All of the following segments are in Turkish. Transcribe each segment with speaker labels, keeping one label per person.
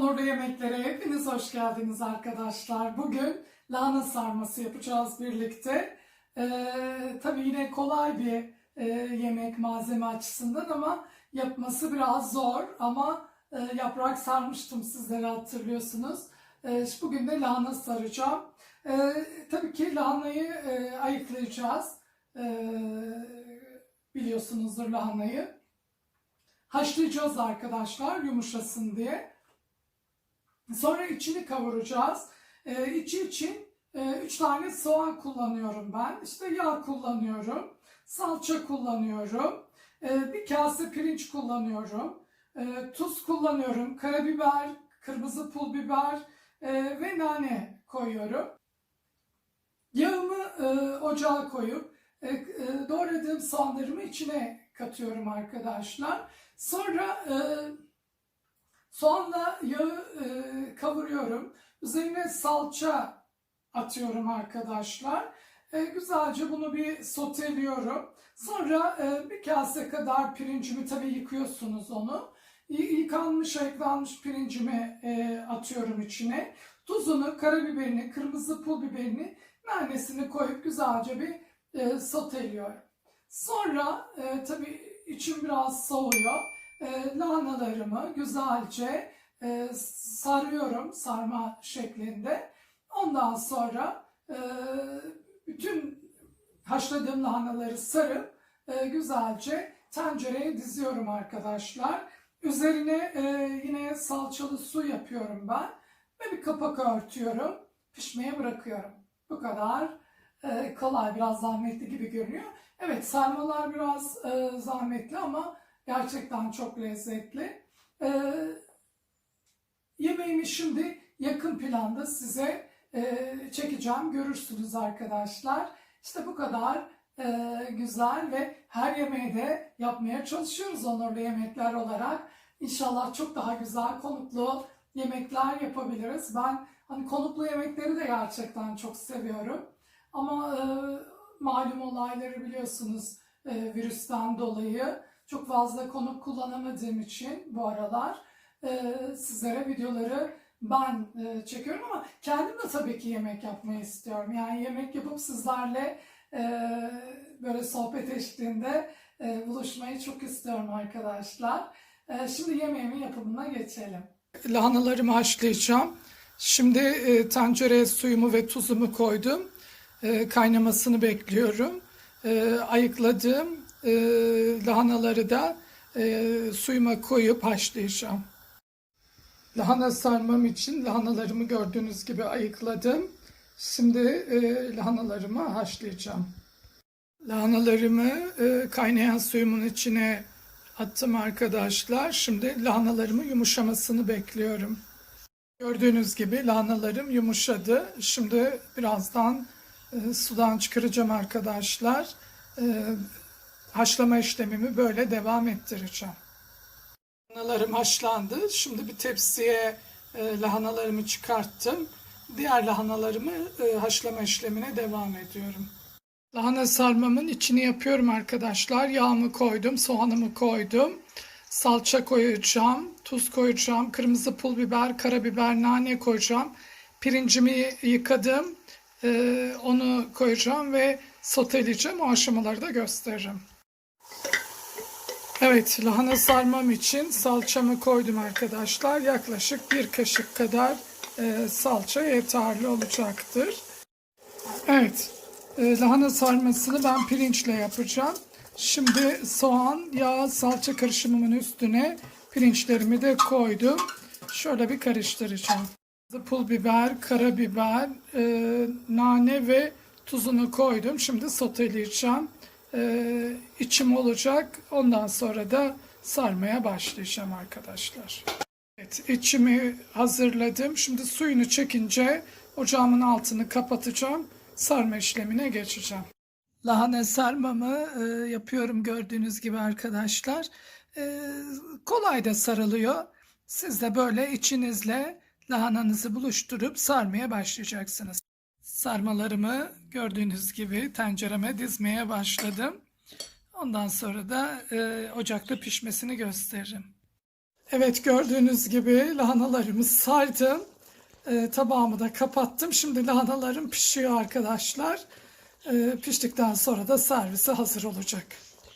Speaker 1: Onurlu Yemeklere hepiniz hoş geldiniz arkadaşlar. Bugün lahana sarması yapacağız birlikte. Ee, tabii yine kolay bir e, yemek malzeme açısından ama yapması biraz zor. Ama e, yaprak sarmıştım sizlere hatırlıyorsunuz. E, bugün de lahana saracağım. E, tabii ki lahanayı e, ayıklayacağız. E, biliyorsunuzdur lahanayı. Haşlayacağız arkadaşlar yumuşasın diye. Sonra içini kavuracağız. Ee, içi için 3 tane soğan kullanıyorum ben. İşte yağ kullanıyorum. Salça kullanıyorum. Ee, bir kase pirinç kullanıyorum. Ee, tuz kullanıyorum. Karabiber, kırmızı pul biber e, ve nane koyuyorum. Yağımı e, ocağa koyup e, e, doğradığım soğanlarımı içine katıyorum arkadaşlar. Sonra soğanla yağı e, kavuruyorum. Üzerine salça atıyorum arkadaşlar. E, güzelce bunu bir soteliyorum. Sonra e, bir kase kadar pirincimi tabii yıkıyorsunuz onu. Yıkanmış, ayıklanmış pirincimi e, atıyorum içine. Tuzunu, karabiberini, kırmızı pul biberini, nanesini koyup güzelce bir e, soteliyorum. Sonra e, tabii içim biraz soğuyor. E, lahanalarımı güzelce e, sarıyorum sarma şeklinde. Ondan sonra e, bütün haşladığım lahanaları sarıp e, güzelce tencereye diziyorum arkadaşlar. Üzerine e, yine salçalı su yapıyorum ben ve bir kapak örtüyorum. Pişmeye bırakıyorum. Bu kadar e, kolay, biraz zahmetli gibi görünüyor. Evet sarmalar biraz e, zahmetli ama gerçekten çok lezzetli. E, yemeğimi şimdi yakın planda size e, çekeceğim. Görürsünüz arkadaşlar. İşte bu kadar e, güzel ve her yemeği de yapmaya çalışıyoruz onurlu yemekler olarak. İnşallah çok daha güzel konuklu yemekler yapabiliriz. Ben hani konuklu yemekleri de gerçekten çok seviyorum. Ama e, malum olayları biliyorsunuz e, virüsten dolayı çok fazla konuk kullanamadığım için bu aralar e, sizlere videoları ben e, çekiyorum ama kendim de tabii ki yemek yapmayı istiyorum. Yani yemek yapıp sizlerle e, böyle sohbet eşliğinde e, buluşmayı çok istiyorum arkadaşlar. E, şimdi yemeğimin yapımına geçelim. Lahanalarımı haşlayacağım. Şimdi e, tencereye suyumu ve tuzumu koydum. E, kaynamasını bekliyorum. E, ayıkladığım e, lahanaları da e, suyuma koyup haşlayacağım. Lahana sarmam için lahanalarımı gördüğünüz gibi ayıkladım. Şimdi e, lahanalarımı haşlayacağım. Lahanalarımı e, kaynayan suyumun içine attım arkadaşlar. Şimdi lahanalarımın yumuşamasını bekliyorum. Gördüğünüz gibi lahanalarım yumuşadı. Şimdi birazdan e, sudan çıkaracağım arkadaşlar. E, haşlama işlemimi böyle devam ettireceğim. Lahanalarım haşlandı. Şimdi bir tepsiye e, lahanalarımı çıkarttım. Diğer lahanalarımı e, haşlama işlemine devam ediyorum. Lahana sarmamın içini yapıyorum arkadaşlar. Yağımı koydum, soğanımı koydum. Salça koyacağım, tuz koyacağım, kırmızı pul biber, karabiber, nane koyacağım. Pirincimi yıkadım. e, onu koyacağım ve soteleyeceğim. O aşamaları da gösteririm. Evet, lahana sarmam için salçamı koydum arkadaşlar. Yaklaşık bir kaşık kadar e, salça yeterli olacaktır. Evet, e, lahana sarmasını ben pirinçle yapacağım. Şimdi soğan, yağ, salça karışımımın üstüne pirinçlerimi de koydum. Şöyle bir karıştıracağım. Pul biber, karabiber, e, nane ve tuzunu koydum. Şimdi soteleyeceğim. E, içim olacak. Ondan sonra da sarmaya başlayacağım arkadaşlar. Evet, içimi hazırladım. Şimdi suyunu çekince ocağımın altını kapatacağım. Sarma işlemine geçeceğim. Lahana sarmamı e, yapıyorum gördüğünüz gibi arkadaşlar. E, kolay da sarılıyor. Siz de böyle içinizle lahananızı buluşturup sarmaya başlayacaksınız. Sarmalarımı gördüğünüz gibi tencereme dizmeye başladım. Ondan sonra da e, ocakta pişmesini gösteririm. Evet gördüğünüz gibi lahanalarımı sardım. Ee, tabağımı da kapattım. Şimdi lahanalarım pişiyor arkadaşlar. Ee, piştikten sonra da servise hazır olacak.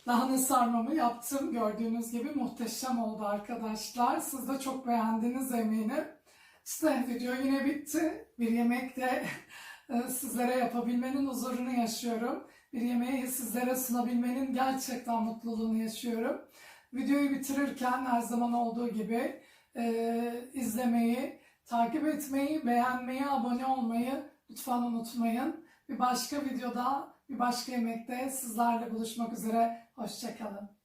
Speaker 1: Lahana sarmamı yaptım. Gördüğünüz gibi muhteşem oldu arkadaşlar. Siz de çok beğendiniz eminim. İşte video yine bitti. Bir yemek de e, sizlere yapabilmenin huzurunu yaşıyorum. Bir yemeği sizlere sunabilmenin gerçekten mutluluğunu yaşıyorum. Videoyu bitirirken her zaman olduğu gibi e, izlemeyi, takip etmeyi, beğenmeyi, abone olmayı lütfen unutmayın. Bir başka videoda, bir başka yemekte sizlerle buluşmak üzere. Hoşçakalın.